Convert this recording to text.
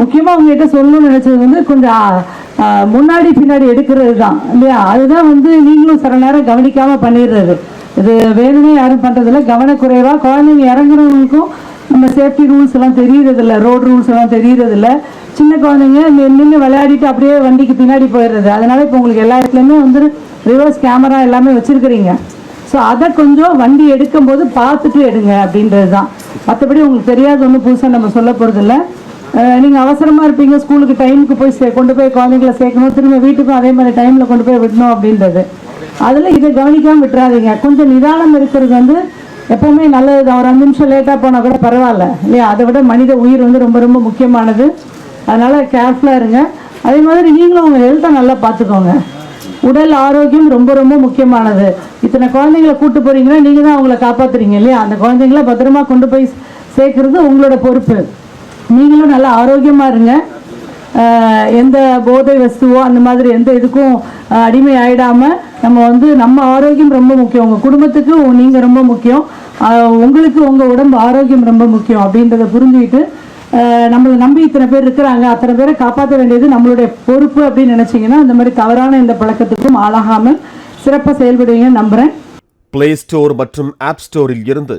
முக்கியமாக உங்ககிட்ட சொல்லணும்னு நினச்சது வந்து கொஞ்சம் முன்னாடி பின்னாடி எடுக்கிறது தான் இல்லையா? அதுதான் வந்து நீங்களும் சில நேரம் கவனிக்காமல் பண்ணிடுறது. இது வேணுமே யாரும் பண்ணுறதில்ல கவனக்குறைவாக குழந்தைங்க இறங்குறவங்களுக்கும் நம்ம சேஃப்டி ரூல்ஸ் எல்லாம் தெரியறதில்ல. ரோடு ரூல்ஸ் எல்லாம் தெரியறதில்ல. சின்ன குழந்தைங்க நின்று விளையாடிட்டு அப்படியே வண்டிக்கு பின்னாடி போயிடுறது. அதனால இப்போ உங்களுக்கு எல்லா இடத்துலையுமே வந்து ரிவர்ஸ் கேமரா எல்லாமே வச்சுருக்கிறீங்க. ஸோ அதை கொஞ்சம் வண்டி எடுக்கும்போது பார்த்துட்டு எடுங்க அப்படின்றது தான். மற்றபடி உங்களுக்கு தெரியாத ஒன்றும் புதுசாக நம்ம சொல்ல போகிறதில்ல நீங்கள் அவசரமாக இருப்பீங்க ஸ்கூலுக்கு டைமுக்கு போய் சே கொண்டு போய் குழந்தைங்கள சேர்க்கணும் திரும்ப வீட்டுக்கும் அதே மாதிரி டைமில் கொண்டு போய் விடணும் அப்படின்றது. அதில் இதை கவனிக்காமல் விட்டுறாதீங்க. கொஞ்சம் நிதானம் இருக்கிறது வந்து எப்போவுமே நல்லது தான் ஒரு அஞ்சு நிமிஷம் லேட்டாக போனால் கூட பரவாயில்ல இல்லையா? அதை விட மனித உயிர் வந்து ரொம்ப ரொம்ப முக்கியமானது. அதனால் கேர்ஃபுல்லாக இருங்க. அதே மாதிரி நீங்களும் உங்கள் ஹெல்த்தை நல்லா பார்த்துக்கோங்க உடல் ஆரோக்கியம் ரொம்ப ரொம்ப முக்கியமானது. இத்தனை குழந்தைங்களை கூட்டு போறீங்கன்னா நீங்கள் தான் அவங்கள காப்பாத்துறீங்க இல்லையா? அந்த குழந்தைங்கள பத்திரமா கொண்டு போய் சேர்க்கறது உங்களோட பொறுப்பு. நீங்களும் நல்லா ஆரோக்கியமாக இருங்க. எந்த போதை வஸ்துவோ அந்த மாதிரி எந்த இதுக்கும் அடிமை ஆகிடாமல் நம்ம வந்து நம்ம ஆரோக்கியம் ரொம்ப முக்கியம். உங்கள் குடும்பத்துக்கு நீங்கள் ரொம்ப முக்கியம். உங்களுக்கு உங்கள் உடம்பு ஆரோக்கியம் ரொம்ப முக்கியம் அப்படின்றத புரிஞ்சுக்கிட்டு நம்மளை நம்பி இத்தனை பேர் இருக்கிறாங்க. அத்தனை பேரை காப்பாற்ற வேண்டியது நம்மளுடைய பொறுப்பு அப்படின்னு நினச்சிங்கன்னா இந்த மாதிரி தவறான இந்த பழக்கத்துக்கும் ஆளாகாமல் சிறப்பாக செயல்படுவீங்கன்னு நம்புகிறேன் பிளே ஸ்டோர் மற்றும் ஆப் ஸ்டோரில் இருந்து